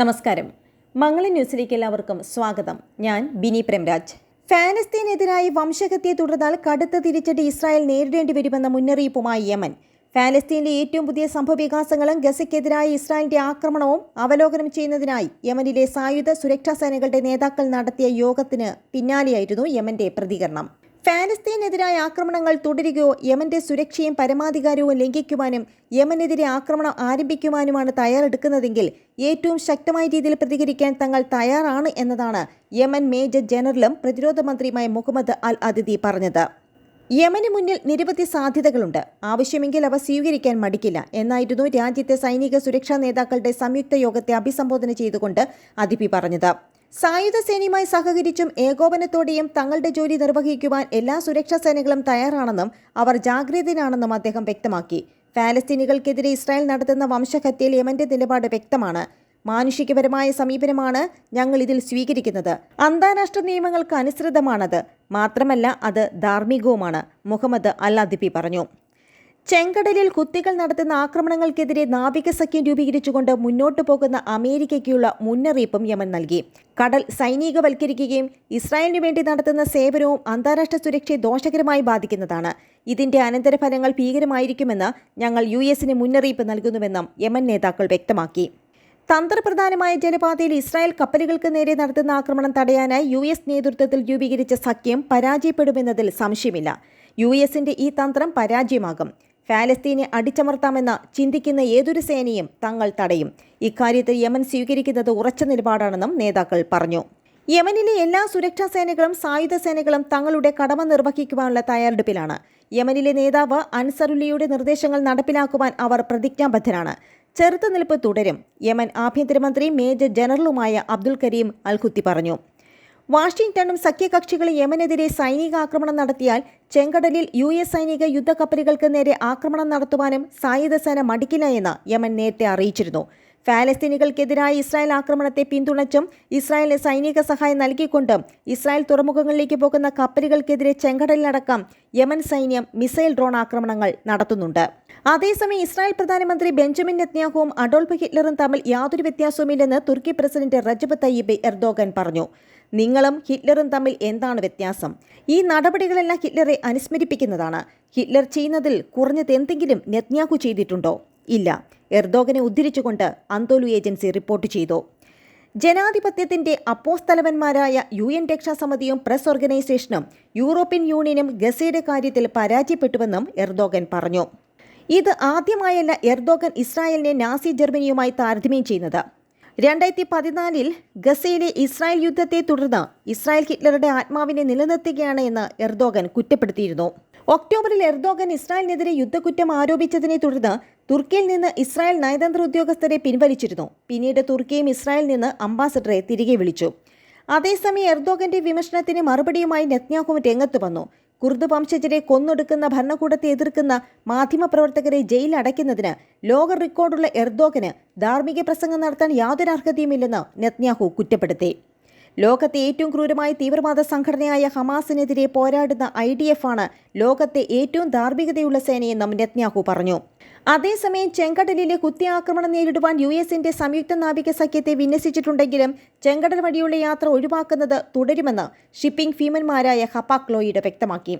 നമസ്കാരം. മംഗള ന്യൂസിലേക്ക് എല്ലാവർക്കും സ്വാഗതം. ഞാൻ ബിനി പ്രേംരാജ്. ഫാലസ്തീനെതിരായി വംശഹത്യയെ തുടർന്നാൽ കടുത്ത തിരിച്ചടി ഇസ്രായേൽ നേരിടേണ്ടി വരുമെന്ന മുന്നറിയിപ്പുമായി യമൻ. ഫാലസ്തീനിലെ ഏറ്റവും പുതിയ സംഭവവികാസങ്ങളും ഗസയ്ക്കെതിരായ ഇസ്രായേലിന്റെ ആക്രമണവും അവലോകനം ചെയ്യുന്നതിനായി യമനിലെ സായുധ സുരക്ഷാ സേനകളുടെ നേതാക്കൾ നടത്തിയ യോഗത്തിന് പിന്നാലെയായിരുന്നു യമന്റെ പ്രതികരണം. ഫാലസ്തീനെതിരായ ആക്രമണങ്ങൾ തുടരുകയോ യമന്റെ സുരക്ഷയും പരമാധികാരവും ലംഘിക്കുവാനും യമനെതിരെ ആക്രമണം ആരംഭിക്കുവാനുമാണ് തയ്യാറെടുക്കുന്നതെങ്കിൽ ഏറ്റവും ശക്തമായ രീതിയിൽ പ്രതികരിക്കാൻ തങ്ങൾ തയ്യാറാണ് എന്നതാണ് യമൻ മേജർ ജനറലും പ്രതിരോധ മന്ത്രിയുമായ മുഹമ്മദ് അൽ അതിഥി പറഞ്ഞത്. യമന് മുന്നിൽ നിരവധി സാധ്യതകളുണ്ട്. ആവശ്യമെങ്കിൽ അവ സ്വീകരിക്കാൻ മടിക്കില്ല. എന്നായിരുന്നു രാജ്യത്തെ സൈനിക സുരക്ഷാ നേതാക്കളുടെ സംയുക്ത യോഗത്തെ അഭിസംബോധന ചെയ്തുകൊണ്ട് അതിപി പറഞ്ഞത്. സായുധ സേനയുമായി സഹകരിച്ചും ഏകോപനത്തോടെയും തങ്ങളുടെ ജോലി നിർവഹിക്കുവാൻ എല്ലാ സുരക്ഷാ സേനകളും തയ്യാറാണെന്നും അവർ ജാഗ്രതയിലാണെന്നും അദ്ദേഹം വ്യക്തമാക്കി. ഫാലസ്തീനികൾക്കെതിരെ ഇസ്രായേൽ നടത്തുന്ന വംശഹത്യയിൽ യമന്റെ നിലപാട് വ്യക്തമാണ്. മാനുഷികപരമായ സമീപനമാണ് ഞങ്ങൾ ഇതിൽ സ്വീകരിക്കുന്നത്. അന്താരാഷ്ട്ര നിയമങ്ങൾക്ക് അനുസൃതമാണത്. മാത്രമല്ല അത് ധാർമ്മികവുമാണ് മുഹമ്മദ് അല്ലാദിബി പറഞ്ഞു. ചെങ്കടലിൽ കുത്തികൾ നടത്തുന്ന ആക്രമണങ്ങൾക്കെതിരെ നാവിക സഖ്യം രൂപീകരിച്ചുകൊണ്ട് മുന്നോട്ടു പോകുന്ന അമേരിക്കയ്ക്കുള്ള മുന്നറിയിപ്പും യമൻ നൽകി. കടൽ സൈനികവൽക്കരിക്കുകയും ഇസ്രായേലിനു വേണ്ടി നടത്തുന്ന സേവനവും അന്താരാഷ്ട്ര സുരക്ഷയെ ദോഷകരമായി ബാധിക്കുന്നതാണ്. ഇതിന്റെ അനന്തരഫലങ്ങൾ ഭീകരമായിരിക്കുമെന്ന് ഞങ്ങൾ യു എസിന് മുന്നറിയിപ്പ് നൽകുന്നുവെന്നും യമൻ നേതാക്കൾ വ്യക്തമാക്കി. തന്ത്രപ്രധാനമായ ജലപാതയിൽ ഇസ്രായേൽ കപ്പലുകൾക്ക് നേരെ നടത്തുന്ന ആക്രമണം തടയാനായി യു എസ് നേതൃത്വത്തിൽ രൂപീകരിച്ച സഖ്യം പരാജയപ്പെടുമെന്നതിൽ സംശയമില്ല. യു എസിന്റെ ഈ തന്ത്രം പരാജയമാകും. ഫാലസ്തീനെ അടിച്ചമർത്താമെന്ന് ചിന്തിക്കുന്ന ഏതൊരു സേനയും തങ്ങൾ തടയും. ഇക്കാര്യത്തിൽ യമൻ സ്വീകരിക്കുന്നത് ഉറച്ച നിലപാടാണെന്നും നേതാക്കൾ പറഞ്ഞു. യമനിലെ എല്ലാ സുരക്ഷാ സേനകളും സായുധ സേനകളും തങ്ങളുടെ കടമ നിർവഹിക്കുവാനുള്ള തയ്യാറെടുപ്പിലാണ്. യമനിലെ നേതാവ് അൻസറുല്ലിയുടെ നിർദ്ദേശങ്ങൾ നടപ്പിലാക്കുവാൻ അവർ പ്രതിജ്ഞാബദ്ധരാണ്. ചെറുത്തുനിൽപ്പ് തുടരും. യമൻ ആഭ്യന്തരമന്ത്രി മേജർ ജനറലുമായ അബ്ദുൽ കരീം അൽഖുത്തി പറഞ്ഞു. വാഷിംഗ്ടണും സഖ്യകക്ഷികളും യമനെതിരെ സൈനിക ആക്രമണം നടത്തിയാൽ ചെങ്കടലിൽ യു എസ് സൈനിക യുദ്ധക്കപ്പലുകൾക്ക് നേരെ ആക്രമണം നടത്തുവാനും സായുധ സേന മടിക്കില്ല എന്ന് യമൻ നേരത്തെ അറിയിച്ചിരുന്നു. ഫാലസ്തീനികൾക്കെതിരായ ഇസ്രായേൽ ആക്രമണത്തെ പിന്തുണച്ചും ഇസ്രായേലിന് സൈനിക സഹായം നൽകിക്കൊണ്ടും ഇസ്രായേൽ തുറമുഖങ്ങളിലേക്ക് പോകുന്ന കപ്പലുകൾക്കെതിരെ ചെങ്കടലിലടക്കം യമൻ സൈന്യം മിസൈൽ ഡ്രോൺ ആക്രമണങ്ങൾ നടത്തുന്നുണ്ട്. അതേസമയം ഇസ്രായേൽ പ്രധാനമന്ത്രി ബെഞ്ചമിൻ നെത്യാഹുവും അഡോൾഫ് ഹിറ്റ്ലറും തമ്മിൽ യാതൊരു വ്യത്യാസവുമില്ലെന്ന് തുർക്കി പ്രസിഡന്റ് റജബ് തയ്യിബ് എർദോഗൻ പറഞ്ഞു. നിങ്ങളും ഹിറ്റ്ലറും തമ്മിൽ എന്താണ് വ്യത്യാസം? ഈ നടപടികളെല്ലാം ഹിറ്റ്ലറെ അനുസ്മരിപ്പിക്കുന്നതാണ്. ഹിറ്റ്ലർ ചെയ്യുന്നതിൽ കുറഞ്ഞത് എന്തെങ്കിലും നെത്ന്യാഹു ചെയ്തിട്ടുണ്ടോ? ഇല്ല. എർദോഗനെ ഉദ്ധരിച്ചുകൊണ്ട് അന്തോലു ഏജൻസി റിപ്പോർട്ട് ചെയ്തു. ജനാധിപത്യത്തിന്റെ അപ്പോസ്തലവന്മാരായ യു എൻ രക്ഷാസമിതിയും പ്രസ് ഓർഗനൈസേഷനും യൂറോപ്യൻ യൂണിയനും ഗസയുടെ കാര്യത്തിൽ പരാജയപ്പെട്ടുവെന്നും എർദോഗൻ പറഞ്ഞു. ഇത് ആദ്യമായല്ല എർദോഗൻ ഇസ്രായേലിനെ നാസി ജർമ്മനിയുമായി താരതമ്യം ചെയ്യുന്നത്. രണ്ടായിരത്തി പതിനാലിൽ ഗസയിലെ ഇസ്രായേൽ യുദ്ധത്തെ തുടർന്ന് ഇസ്രായേൽ ഹിറ്റ്ലറുടെ ആത്മാവിനെ നിലനിർത്തുകയാണ് എന്ന് എർദോഗൻ കുറ്റപ്പെടുത്തിയിരുന്നു. ഒക്ടോബറിൽ എർദോഗൻ ഇസ്രായേലിനെതിരെ യുദ്ധക്കുറ്റം ആരോപിച്ചതിനെ തുടർന്ന് തുർക്കിയിൽ നിന്ന് ഇസ്രായേൽ നയതന്ത്ര ഉദ്യോഗസ്ഥരെ പിൻവലിച്ചിരുന്നു. പിന്നീട് തുർക്കിയും ഇസ്രായേലിൽ നിന്ന് അംബാസഡറെ തിരികെ വിളിച്ചു. അതേസമയം എർദോഗന്റെ വിമർശനത്തിന് മറുപടിയുമായി നെത്ന്യാഹു രംഗത്ത് വന്നു. കുർദ് വംശജരെ കൊന്നൊടുക്കുന്ന ഭരണകൂടത്തെ എതിർക്കുന്ന മാധ്യമപ്രവർത്തകരെ ജയിലിൽ അടയ്ക്കുന്നതിന് ലോക റെക്കോർഡുള്ള എർദോഗന് ധാർമ്മിക പ്രസംഗം നടത്താൻ യാതൊരു അർഹതയുമില്ലെന്ന് നെത്ന്യാഹു കുറ്റപ്പെടുത്തി. ലോകത്തെ ഏറ്റവും ക്രൂരമായ തീവ്രവാദ സംഘടനയായ ഹമാസിനെതിരെ പോരാടുന്ന ഐ ഡി എഫ് ആണ് ലോകത്തെ ഏറ്റവും ധാർമ്മികതയുള്ള സേനയെന്നും നെത്ന്യാഹു പറഞ്ഞു. അതേസമയം ചെങ്കടലിലെ കുത്തിയാക്രമണം നേരിടുവാൻ യു എസിന്റെ സംയുക്ത നാവിക സഖ്യത്തെ വിന്യസിച്ചിട്ടുണ്ടെങ്കിലും ചെങ്കടൽ വഴിയുള്ള യാത്ര ഒഴിവാക്കുന്നത് തുടരുമെന്ന് ഷിപ്പിംഗ് ഭീമന്മാരായ ഹപ്പാക്ലോയിഡ് വ്യക്തമാക്കി.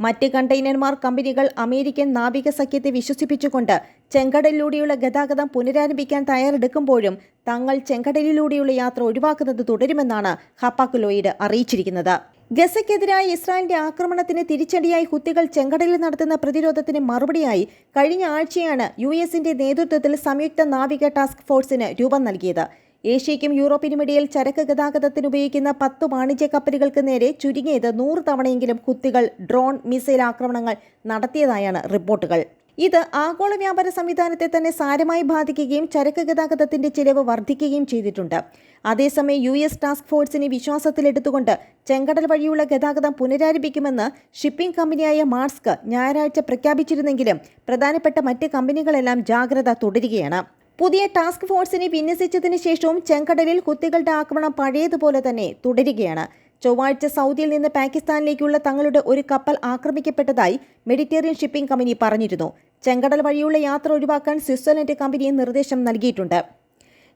മറ്റ് കണ്ടെയ്നർമാർ കമ്പനികൾ അമേരിക്കൻ നാവിക സഖ്യത്തെ വിശ്വസിപ്പിച്ചുകൊണ്ട് ചെങ്കടലിലൂടെയുള്ള ഗതാഗതം പുനരാരംഭിക്കാൻ തയ്യാറെടുക്കുമ്പോഴും തങ്ങൾ ചെങ്കടലിലൂടെയുള്ള യാത്ര ഒഴിവാക്കുന്നത് തുടരുമെന്നാണ് ഹപ്പാക്കുലോയിഡ് അറിയിച്ചിരിക്കുന്നത്. ഗസയ്ക്കെതിരായ ഇസ്രായേലിന്റെ ആക്രമണത്തിന് തിരിച്ചടിയായി ഹുത്തികൾ ചെങ്കടലിൽ നടത്തുന്ന പ്രതിരോധത്തിന് മറുപടിയായി കഴിഞ്ഞ ആഴ്ചയാണ് യു എസിന്റെ നേതൃത്വത്തിൽ സംയുക്ത നാവിക ടാസ്ക് ഫോഴ്സിന് രൂപം നൽകിയത്. ഏഷ്യയ്ക്കും യൂറോപ്പിനുമിടയിൽ ചരക്ക് ഗതാഗതത്തിന് ഉപയോഗിക്കുന്ന പത്ത് വാണിജ്യ കപ്പലുകൾക്ക് നേരെ ചുരുങ്ങിയത് നൂറ് തവണയെങ്കിലും കുത്തികൾ ഡ്രോൺ മിസൈൽ ആക്രമണങ്ങൾ നടത്തിയതായാണ് റിപ്പോർട്ടുകൾ. ഇത് ആഗോള വ്യാപാര സംവിധാനത്തെ തന്നെ സാരമായി ബാധിക്കുകയും ചരക്ക് ഗതാഗതത്തിന്റെ ചിലവ് വർദ്ധിക്കുകയും ചെയ്തിട്ടുണ്ട്. അതേസമയം യു എസ് ടാസ്ക് ഫോഴ്സിനെ വിശ്വാസത്തിലെടുത്തുകൊണ്ട് ചെങ്കടൽ വഴിയുള്ള ഗതാഗതം പുനരാരംഭിക്കുമെന്ന് ഷിപ്പിംഗ് കമ്പനിയായ മാർസ്ക് ഞായറാഴ്ച പ്രഖ്യാപിച്ചിരുന്നെങ്കിലും പ്രധാനപ്പെട്ട മറ്റ് കമ്പനികളെല്ലാം ജാഗ്രത തുടരുകയാണ്. പുതിയ ടാസ്ക് ഫോഴ്സിനെ വിന്യസിച്ചതിന് ശേഷവും ചെങ്കടലിൽ കുത്തികളുടെ ആക്രമണം പഴയതുപോലെ തന്നെ തുടരുകയാണ്. ചൊവ്വാഴ്ച സൗദിയിൽ നിന്ന് പാകിസ്ഥാനിലേക്കുള്ള തങ്ങളുടെ ഒരു കപ്പൽ ആക്രമിക്കപ്പെട്ടതായി മെഡിറ്ററേനിയൻ ഷിപ്പിംഗ് കമ്പനി പറഞ്ഞിരുന്നു. ചെങ്കടൽ വഴിയുള്ള യാത്ര ഒഴിവാക്കാൻ സ്വിറ്റ്സർലൻഡ് കമ്പനിയെ നിർദ്ദേശം നൽകിയിട്ടുണ്ട്.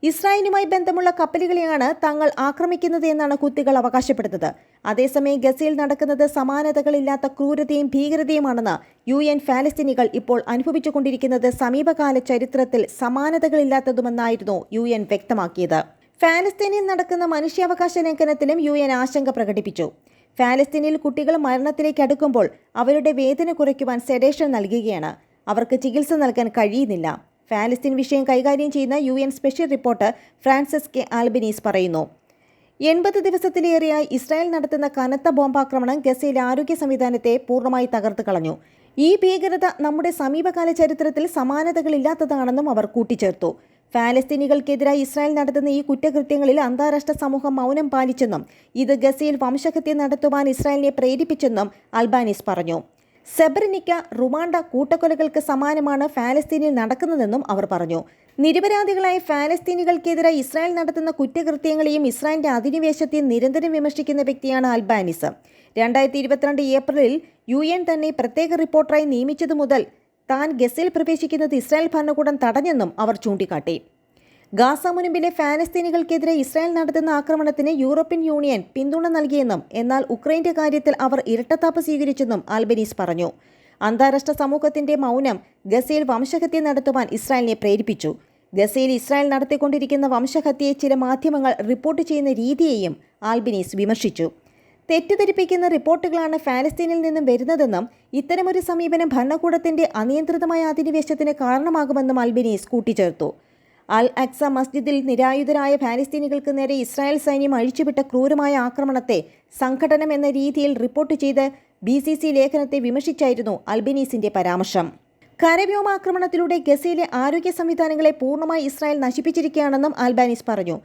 ഇസ്രായേലുമായി ബന്ധമുള്ള കപ്പലുകളെയാണ് തങ്ങൾ ആക്രമിക്കുന്നത് എന്നാണ് കുത്തികൾ അവകാശപ്പെടുന്നത്. അതേസമയം ഗസയിൽ നടക്കുന്നത് സമാനതകളില്ലാത്ത ക്രൂരതയും ഭീകരതയുമാണെന്ന് യു എൻ ഫാലസ്തീനികൾ ഇപ്പോൾ അനുഭവിച്ചുകൊണ്ടിരിക്കുന്നത് സമീപകാല ചരിത്രത്തിൽ സമാനതകളില്ലാത്തതുമെന്നായിരുന്നു യു എൻ വ്യക്തമാക്കിയത്. ഫാലസ്തീനിൽ നടക്കുന്ന മനുഷ്യാവകാശ ലംഘനത്തിലും യു എൻ ആശങ്ക പ്രകടിപ്പിച്ചു. ഫാലസ്തീനിൽ കുട്ടികൾ മരണത്തിലേക്ക് അടുക്കുമ്പോൾ അവരുടെ വേദന കുറയ്ക്കുവാൻ സെഡേഷൻ നൽകുകയാണ്. അവർക്ക് ചികിത്സ നൽകാൻ കഴിയുന്നില്ല. ഫാലസ്തീൻ വിഷയം കൈകാര്യം ചെയ്യുന്ന U N special reporter Francis K. Albanese പറയുന്നു. എൺപത് ദിവസത്തിലേറെയായി ഇസ്രായേൽ നടത്തുന്ന കനത്ത ബോംബാക്രമണം ഗസയിലെ ആരോഗ്യ സംവിധാനത്തെ പൂർണമായി തകർത്തു കളഞ്ഞു. ഈ ഭീകരത നമ്മുടെ സമീപകാല ചരിത്രത്തിൽ സമാനതകളില്ലാത്തതാണെന്നും അവർ കൂട്ടിച്ചേർത്തു. ഫാലസ്തീനികൾക്കെതിരായി ഇസ്രായേൽ നടത്തുന്ന ഈ കുറ്റകൃത്യങ്ങളിൽ അന്താരാഷ്ട്ര സമൂഹം മൗനം പാലിച്ചെന്നും ഇത് ഗസയിൽ വംശഹത്യ നടത്തുവാൻ ഇസ്രായേലിനെ പ്രേരിപ്പിച്ചെന്നും അൽബാനിസ് പറഞ്ഞു. സെബ്രനിക്ക റുമാണ്ട കൂട്ടക്കൊലകൾക്ക് സമാനമാണ് ഫാലസ്തീനിൽ നടക്കുന്നതെന്നും അവർ പറഞ്ഞു. നിരപരാധികളായ ഫാലസ്തീനികൾക്കെതിരെ ഇസ്രായേൽ നടത്തുന്ന കുറ്റകൃത്യങ്ങളെയും ഇസ്രായേലിന്റെ അധിനിവേശത്തെയും നിരന്തരം വിമർശിക്കുന്ന വ്യക്തിയാണ് അൽബാനിസ്. രണ്ടായിരത്തി ഇരുപത്തിരണ്ട് ഏപ്രിലിൽ യു എൻ തന്നെ പ്രത്യേക റിപ്പോർട്ടറായി നിയമിച്ചതു മുതൽ താൻ ഗസയിൽ പ്രവേശിക്കുന്നത് ഇസ്രായേൽ ഭരണകൂടം തടഞ്ഞെന്നും അവർ ചൂണ്ടിക്കാട്ടി. ഗാസ മുനമ്പിലെ ഫാലസ്തീനികൾക്കെതിരെ ഇസ്രായേൽ നടത്തുന്ന ആക്രമണത്തിന് യൂറോപ്യൻ യൂണിയൻ പിന്തുണ നൽകിയെന്നും എന്നാൽ ഉക്രൈന്റെ കാര്യത്തിൽ അവർ ഇരട്ടത്താപ്പ് സ്വീകരിച്ചെന്നും ആൽബനീസ് പറഞ്ഞു. അന്താരാഷ്ട്ര സമൂഹത്തിന്റെ മൗനം ഗസയിൽ വംശഹത്യ നടത്തുവാൻ ഇസ്രായേലിനെ പ്രേരിപ്പിച്ചു. ഗസയിൽ ഇസ്രായേൽ നടത്തിക്കൊണ്ടിരിക്കുന്ന വംശഹത്യയെ ചില മാധ്യമങ്ങൾ റിപ്പോർട്ട് ചെയ്യുന്ന രീതിയെയും ആൽബനീസ് വിമർശിച്ചു. തെറ്റിദ്ധരിപ്പിക്കുന്ന റിപ്പോർട്ടുകളാണ് ഫാലസ്തീനിൽ നിന്നും വരുന്നതെന്നും ഇത്തരമൊരു സമീപനം ഭരണകൂടത്തിന്റെ അനിയന്ത്രിതമായ അധിനിവേശത്തിന് കാരണമാകുമെന്നും അൽബനീസ് കൂട്ടിച്ചേർത്തു. അൽ അക്സ മസ്ജിദിൽ നിരായുധരായ ഫാലസ്തീനികൾക്ക് നേരെ ഇസ്രായേൽ സൈന്യം അഴിച്ചുവിട്ട ക്രൂരമായ ആക്രമണത്തെ സംഘടനം എന്ന രീതിയിൽ റിപ്പോർട്ട് ചെയ്ത് ബി സി സി ലേഖനത്തെ വിമർശിച്ചായിരുന്നു അൽബനീസിന്റെ പരാമർശം. കരവ്യോമാക്രമണത്തിലൂടെ ഗസയിലെ ആരോഗ്യ സംവിധാനങ്ങളെ പൂർണമായി ഇസ്രായേൽ നശിപ്പിച്ചിരിക്കുകയാണെന്നും അൽബാനീസ് പറഞ്ഞു.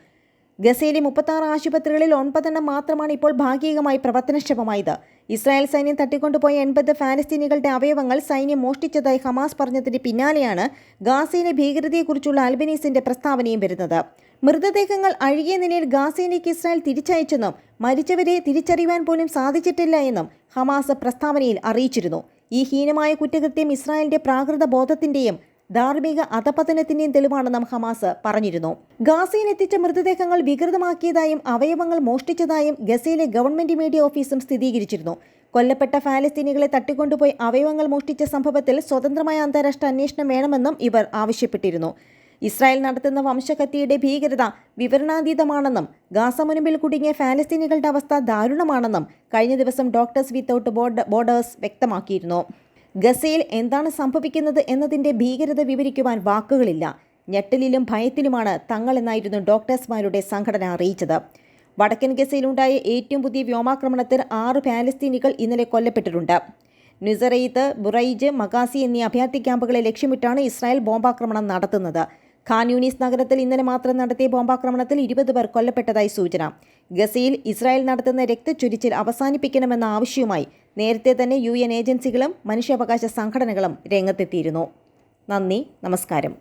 ഗസയിലെ മുപ്പത്താറ് ആശുപത്രികളിൽ ഒൻപതെണ്ണം മാത്രമാണ് ഇപ്പോൾ ഭാഗികമായി പ്രവർത്തനക്ഷമമായത്. ഇസ്രായേൽ സൈന്യം തട്ടിക്കൊണ്ടുപോയ എൺപത് ഫാലസ്തീനികളുടെ അവയവങ്ങൾ സൈന്യം മോഷ്ടിച്ചതായി ഹമാസ് പറഞ്ഞതിന് പിന്നാലെയാണ് ഗാസയിലെ ഭീകരതയെക്കുറിച്ചുള്ള അൽബനീസിന്റെ പ്രസ്താവനയും വരുന്നത്. മൃതദേഹങ്ങൾ അഴുകിയ നിലയിൽ ഗാസയിലേക്ക് ഇസ്രായേൽ തിരിച്ചയച്ചെന്നും മരിച്ചവരെ തിരിച്ചറിയുവാൻ പോലും സാധിച്ചിട്ടില്ല എന്നും ഹമാസ് പ്രസ്താവനയിൽ അറിയിച്ചിരുന്നു. ഈ ഹീനമായ കുറ്റകൃത്യം ഇസ്രായേലിന്റെ പ്രാകൃത ബോധത്തിന്റെയും ധാർമ്മിക അധപതനത്തിന്റെയും തെളിവാണെന്നും ഹമാസ് പറഞ്ഞിരുന്നു. ഗാസയിൽ എത്തിച്ച മൃതദേഹങ്ങൾ വികൃതമാക്കിയതായും അവയവങ്ങൾ മോഷ്ടിച്ചതായും ഗസയിലെ ഗവൺമെന്റ് മീഡിയ ഓഫീസും സ്ഥിരീകരിച്ചിരുന്നു. കൊല്ലപ്പെട്ട ഫാലസ്തീനികളെ തട്ടിക്കൊണ്ടുപോയി അവയവങ്ങൾ മോഷ്ടിച്ച സംഭവത്തിൽ സ്വതന്ത്രമായ അന്താരാഷ്ട്ര അന്വേഷണം വേണമെന്നും ഇവർ ആവശ്യപ്പെട്ടിരുന്നു. ഇസ്രായേൽ നടത്തുന്ന വംശഹത്യയുടെ ഭീകരത വിവരണാതീതമാണെന്നും ഗാസ മുൻപിൽ കുടുങ്ങിയ ഫാലസ്തീനികളുടെ അവസ്ഥ ദാരുണമാണെന്നും കഴിഞ്ഞ ദിവസം ഡോക്ടേഴ്സ് വിത്തൌട്ട് ബോർഡേഴ്സ് വ്യക്തമാക്കിയിരുന്നു. ഗസയിൽ എന്താണ് സംഭവിക്കുന്നത് എന്നതിന്റെ ഭീകരത വിവരിക്കുവാൻ വാക്കുകളില്ല. ഞെട്ടലിലും ഭയത്തിലുമാണ് തങ്ങളെന്നായിരുന്നു ഡോക്ടേഴ്സ്മാരുടെ സംഘടന അറിയിച്ചത്. വടക്കൻ ഗസയിലുണ്ടായ ഏറ്റവും പുതിയ വ്യോമാക്രമണത്തിൽ ആറ് പാലസ്തീനികൾ ഇന്നലെ കൊല്ലപ്പെട്ടിട്ടുണ്ട്. നുസറയിത്ത് ബുറൈജ് മഗാസി എന്നീ അഭയാർത്ഥി ക്യാമ്പുകളെ ലക്ഷ്യമിട്ടാണ് ഇസ്രായേൽ ബോംബാക്രമണം നടത്തുന്നത്. ഖാൻ യൂണീസ് നഗരത്തിൽ ഇന്നലെ മാത്രം നടത്തിയ ബോംബാക്രമണത്തിൽ ഇരുപത് പേർ കൊല്ലപ്പെട്ടതായി സൂചന. ഗസയിൽ ഇസ്രായേൽ നടത്തുന്ന രക്തച്ചൊരിച്ചിൽ അവസാനിപ്പിക്കണമെന്ന ആവശ്യവുമായി നേരത്തെ തന്നെ യു എൻ ഏജൻസികളും മനുഷ്യാവകാശ സംഘടനകളും രംഗത്തെത്തിയിരുന്നു. നന്ദി നമസ്കാരം.